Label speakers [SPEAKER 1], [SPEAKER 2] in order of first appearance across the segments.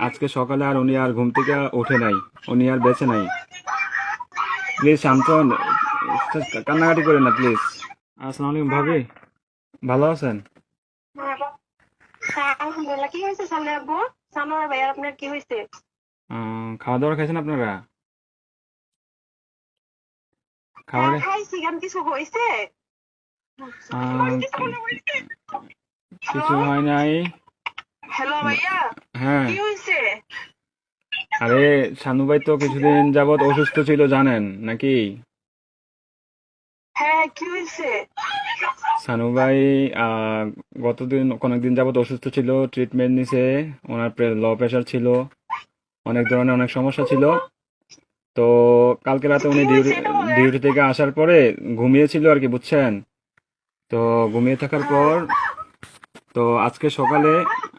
[SPEAKER 1] আজকে সকালে আর উনি আর ঘুম থেকে ওঠে নাই। উনি আর বেঁচে নাই। প্লিজ শান্তন কান্নাকাটি করেন না প্লিজ আসসালামু আলাইকুম ভাবি। ভালো আছেন?
[SPEAKER 2] হ্যাঁ আলহামদুলিল্লাহ। কি হয়েছে সামনে আব্বু? সানোয়ার ভাই আপনার কি হয়েছে?
[SPEAKER 1] আহ, খাওয়া দাওয়া খাইছেন আপনারা? খাওয়া
[SPEAKER 2] হ্যাঁ, খাইছি গান কিছু হয়েছে।
[SPEAKER 1] আহ, কিছু হয় নাই।
[SPEAKER 2] হ্যালো ভাইয়া
[SPEAKER 1] হ্যাঁ।
[SPEAKER 2] কি হয়েছে
[SPEAKER 1] আরে শানু ভাই তো কিছুদিন যাবত অসুস্থ ছিল জানেন নাকি?
[SPEAKER 2] হ্যাঁ কি হয়েছে
[SPEAKER 1] সানু ভাই গতদিন কয়েকদিন যাবত অসুস্থ ছিল ট্রিটমেন্ট নিছে ওনার লো প্রেশার ছিল অনেক ধরনের অনেক সমস্যা ছিল। তো কালকে রাতে উনি ডিউটি ডিউটি থেকে আসার পরে ঘুমিয়েছিল আর কি বুঝছেন? তো ঘুমিয়ে থাকার পর তো আজকে সকালে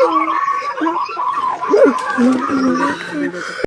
[SPEAKER 1] ありがとう。